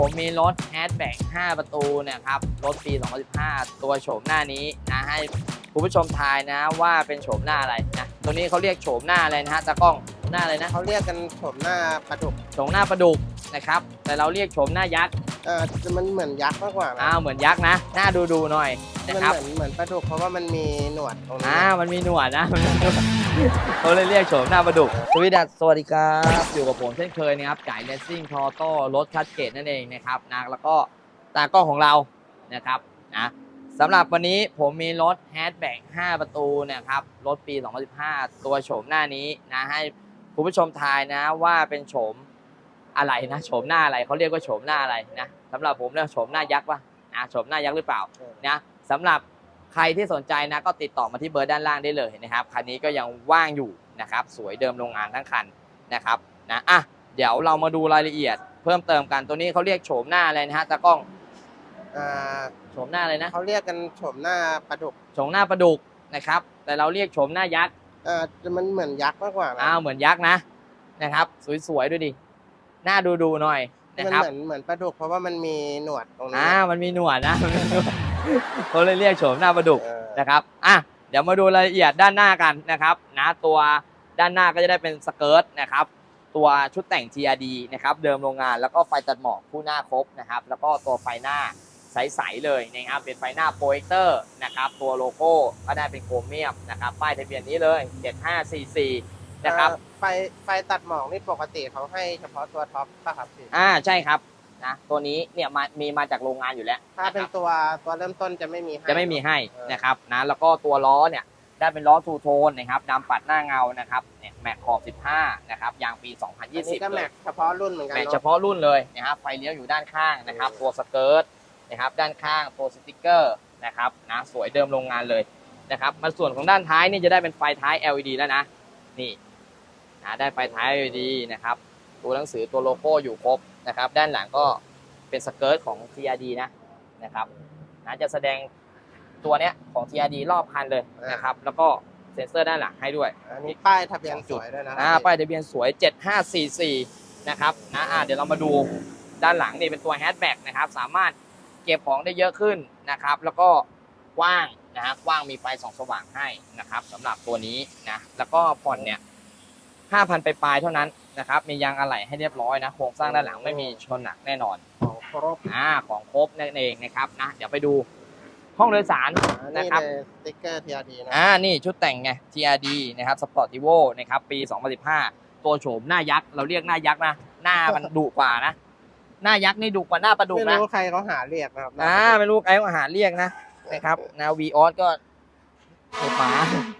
ผมมีรถแฮชแบ็ก5ประตูเนะครับ รถปี 2015 ตัวโฉมหน้านี้นะให้คุณผู้ชมทายนะว่าเป็นโฉมหน้าอะไรนะ ตัวนี้เขาเรียกโฉมหน้าอะไรนะฮะตากล้องโฉมหน้าอะไรนะเขาเรียกกันโฉมหน้าปลาดุกโฉมหน้าปลาดุกนะครับ แต่เราเรียกโฉมหน้ายักษ์ เออมันเหมือนยักษ์มากกว่านะอ้าวเหมือนยักษ์นะหน้าดูดูๆหน่อยมันะนครับเหมือนเหมือนปลาดุกเพราะว่ามันมีหนวดตรงนี้อ่ามันมีหนวดนะมันมีหนวดเขาเลยเรียกโฉมหน้าปลาดุกสวัสดีครับสวัสดีครับอยู่กับผมเช่นเคยนะครับจ่ายเลสซิ่งทอโต้รถคัดเกตนั่นเองนะครับนะแล้วก็ตากล้องของเรานะครับนะสำหรับวันนี้ผมมีรถแฮชแบ็ก5 ประตูเนะครับรถปี 2015 ตัวโฉมหน้านี้นะให้คุณผู้ชมทายนะว่าเป็นโฉม อะไรนะโฉมหน้าอะไรเขาเรียกว่าโฉมหน้าอะไรนะสำหรับผมเนี่ยโฉมหน้ายักษ์ป่ะอ่าโฉมหน้ายักษ์หรือเปล่าเออนะสำหรับใครที่สนใจนะก็ติดต่อมาที่เบอร์ด้านล่างได้เลยนะครับคันนี้ก็ยังว่างอยู่นะครับสวยเดิมโรงงานทั้งคันนะครับนะอะเดี๋ยวเรามาดูรายละเอียด เพิ่มเติมกันตัวนี้เขาเรียกโฉมหน้าอะไรนะฮะตากล้องอ่าโฉมหน้าอะไรนะเขาเรียกกันโฉมหน้าปลาดุกโฉมหน้าปลาดุกนะครับ แต่เราเรียกโฉมหน้ายักษ์เออมันเหมือนยักษ์มากกว่านะอ้าวเหมือนยักษ์นะนะครับ สวยๆด้วยดิ หน้าดูดูๆหน่อยนะมันครับเหมือนเหมือนปลาดุกเพราะว่ามันมีหนวดตรงนี้อ่ามันมีหนวดนะมันมีหนวดเขาเลยเรียกโฉมหน้าปลาดุกเออนะครับอะเดี๋ยวมาดูรายละเอียดด้านหน้ากันนะครับนะตัวด้านหน้าก็จะได้เป็นสเกิร์ตนะครับ ตัวชุดแต่ง TRD นะครับเดิมโรงงานแล้วก็ไฟตัดหมอกคู่หน้าครบนะครับ แล้วก็ตัวไฟหน้าใสๆเลยนะครับเป็นไฟหน้าโปรเจคเตอร์นะครับตัวโลโก้ก็ได้เป็นโครเมียมนะครับป้ายทะเบียนนี้เลย 7544 นะครับ เอ่อไฟไฟตัดหมอกนี่ปกติเขาให้เฉพาะตัวท็อปป่ะครับพี่อ่าใช่ครับนะตัวนี้เนี่ยมามีมาจากโรงงานอยู่แล้วถ้าเป็ะนครับตัวตัวเริ่มต้นจะไม่มีให้ จะไม่มีให้เออ นะครับนะแล้วก็ตัวล้อเนี่ยได้เป็นล้อทูโทนนะครับดำปัดหน้าเงานะครับเนี่ยแม็กขอบ 15 นะครับยางปี อันนี้2020ก็เลแม็ย กเฉพาะรุ่นเหมือนกันแม็กเนเฉอะ พาะรุ่นเลยนะครับไฟเลี้ยวอยู่ด้านข้างนะครับตัวสเกิร์ตนะครับด้านข้างตัวสติกเกอร์นะครับนะสวยเดิมโรงงานเลยนะครับมาส่วนของด้านท้ายนี่จะได้เป็นไฟท้าย LED แล้วนะนี่ นะได้ไฟท้าย LED นะครับ ตัวหนังสือตัวโลโก้อยู่ครบนะครับ ด้านหลังก็เป็นสเกิร์ตของ TRD นะนะครับนะจะแสดงตัวเนี้ยของ TRD รอบคันเลยนะครับ แล้วก็เซ็นเซอร์ด้านหลังให้ด้วยอันนี้ป้ายทะเบียนสวยด้วยนะอ่าป้ายทะเบียนสวย 7544 นะครับนะอ่าเดี๋ยวเรามาดูด้านหลังนี่เป็นตัวแฮชแบ็กนะครับ สามารถเก็บของได้เยอะขึ้นนะครับ แล้วก็กว้างนะฮะกว้างมีไฟส่องสว่างให้นะครับสำหรับตัวนี้นะแล้วก็ผ่อนเนี่ย 5,000 ไปปลายๆเท่านั้นนะครับ มียางอะไหล่ให้เรียบร้อยนะ โครงสร้างด้านหลังไม่มีชนหนักแน่นอน ของครบอ่า ของครบนั่นเองนะครับนะ เดี๋ยวไปดูห้องโดยสารอันนะนี้ครับ เลยสติ๊กเกอร์ TRD นะอ่า นี่ชุดแต่งไง TRD นะครับ Sportivo นะครับ ปี 2015 ตัวโฉมหน้ายักษ์ เราเรียกหน้ายักษ์นะ หน้ามันดุกว่านะ หน้ายักษ์นี่ดุกว่าหน้าปลาดุกไม่นะ รู้ใครเขาหาเรียกนะครับอ่าไม่รู้ไอ้อาหารเรียกนะนะครับนาวีออสก็ เห็บหมา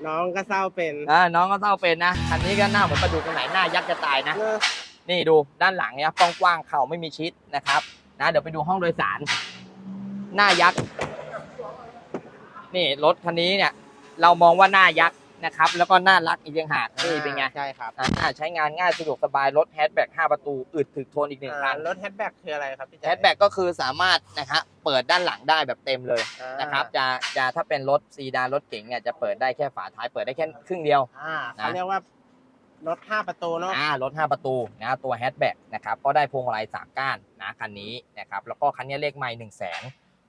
น้องก็เศร้าเป็นอ่าน้องก็เต้าเป็นนะคันนี้ก็หน้าเหมือนปลาดุกตรงไหนหน้ายักษ์จะตายนะ เนอะนี่ดูด้านหลังเนี่ยกว้างๆเข่าไม่มีชิดนะครับนะเดี๋ยวไปดูห้องโดยสาร หน้ายักษ์ นี่รถคันนี้เนี่ย เรามองว่าหน้ายักษ์ นะครับ แล้วก็น่ารักอีกต่างหากนี่เป็นไงใช่ครับอ่าใช้งานง่ายสะดวกสบายรถแฮชแบ็ก5ประตูอึดถึกทนอีกหนึ่งคัอ่านรถแฮชแบ็กคืออะไรครับพี่แฮชแบ็กก็คือสามารถนะครับเปิดด้านหลังได้แบบเต็มเลยอ่านะครับจะจะถ้าเป็นรถซีดานรถเก๋งเนี่ยจะเปิดได้แค่ฝาท้ายเปิดได้แค่ครึ่งเดียวอ่าเขาเรียกว่ารถห้าประตูเนาะอ่ารถ 5 ประตูนะตัวแฮชแบ็กนะครับก็ได้พวงมาลัยสามก้านนะคันนี้นะครับแล้วก็คันนี้เลขไม่หนึ่งแสน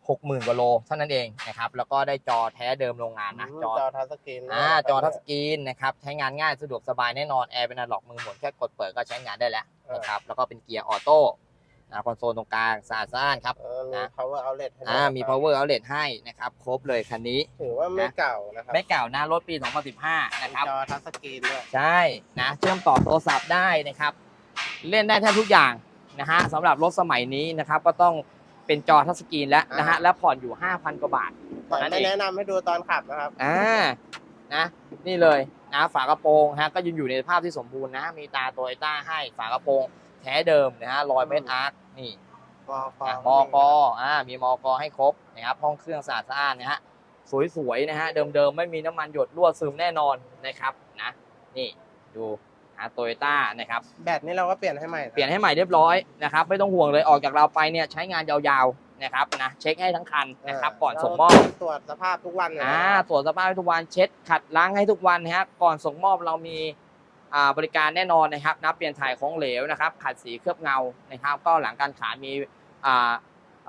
หกหมื่นกว่าโลเท่านั้นเองนะครับแล้วก็ได้จอแท้เดิมโรงงานนะจอจอทัชสกรีนอ่าจอทัชสกรีนนะครับใช้งานง่ายสะดวกสบายแน่นอนแอร์เป็นอะล็อกมือหมุนแค่กดเปิดก็ใช้งานได้แล้วนะครับแล้วก็เป็นเกียร์ออโต้นะคอนโซลตรงกลางสะอาดสะอ้านครับเออมีนะ power outlet ให้ด้วยอ่ามี power outlet ให้นะครับครบเลยคันนี้ ถือว่าไม่เก่านะครับไม่เก่านะรถปี 2015 นะครับจอทัชสกรีนด้วยใช่นะเชื่อมต่อโทรศัพท์ได้นะครับ เล่นได้แทบทุกอย่างนะฮะสำหรับรถสมัยนี้นะครับก็ต้อง เป็นจอทัชสกรีนแล้วนะฮะอ่าแล้วผ่อนอยู่ 5,000 กว่าบาทตอนนั้นไม่เองแนะนำให้ดูตอนขับนะครับ อ่านะนี่เลยนะฝากระโปรงฮะก็ยังอยู่ในสภาพที่สมบูรณ์นะ มีตาโตโยต้าให้ฝากระโปรงแท้เดิมนะฮะรอยเม็ดอาร์คนี่มออะมอกอ่ามีมอกให้ครบนะครับห้องเครื่องสะอาดสะอ้านนะฮะสวยๆนะฮะเดิมๆไม่มีน้ำมันหยดรั่วซึมแน่นอนนะครับนะนี่ดู นะโตโยต้านะครับแบตนี่เราก็เปลี่ยนให้ใหม่ะเปลี่ยนให้ใหม่เรียบร้อยนะครับไม่ต้องห่วงเลยออกจากเราไปเนี่ยใช้งานยาวๆนะครับนะเช็คให้ทั้งคันนะครับก่อนส่งมอบเราตรวจสภาพทุกวันเลยอ่านะตรวจสภาพให้ทุกวันเช็ดขัดล้างให้ทุกวันนะครับก่อนส่งมอบเรามีอ่าบริการแน่นอนนะครับนับเปลี่ยนถ่ายของเหลวนะครับขัดสีเคลือบเงานะครับก็หลังการขายมีอ่า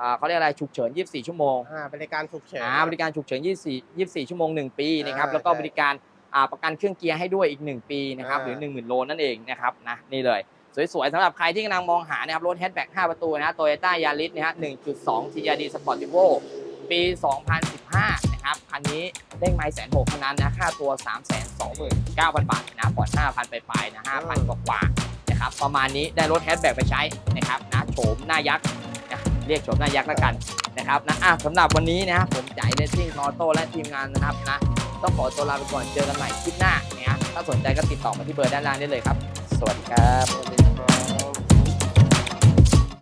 อ่าเขาเรียกอะไรฉุกเฉิน 24 ชั่วโมงอ่าบริการฉุกเฉิน อ่าบริการฉุกเฉิน 24 24 ชั่วโมง 1 ปีนะครับอ่าแล้วก็ใช่ บริการอ่า ประกันเครื่องเกียร์ให้ด้วยอีก 1 ปีนะครับอ่าหรือ 10,000 โลนั่นเองนะครับนะนี่เลย สวยๆสำหรับใครที่กำลังมองหานะครับรถแฮชแบ็ก5ประตูนะฮะโตโยต้ายาริสนะฮะ1.2 TRD Sportivo ปี 2015 นะครับ คันนี้เด้งไม้แสนหกเท่านั้นนะ ค่าตัว 3 2 9 0 0 0 บาทนะผ่อน5,000 ไปปลายๆนะ 5,000 กว่าๆนะครับ ประมาณนี้ได้รถแฮชแบ็กไปใช้นะครับนะโฉมหน้ายักษ์นะเรียกโฉมหน้ายักษ์แล้วกันนะครับนะอะสำหรับวันนี้นะครับผมจ่ายเลสซิ่งนอโต้และทีมงานนะครับนะ ต้องขอตัวลาไปก่อนเจอกันใหม่คลิปหน้านะฮะถ้าสนใจก็ติดต่อมาที่เบอร์ด้านล่างได้เลยครับ สวัสดีครับ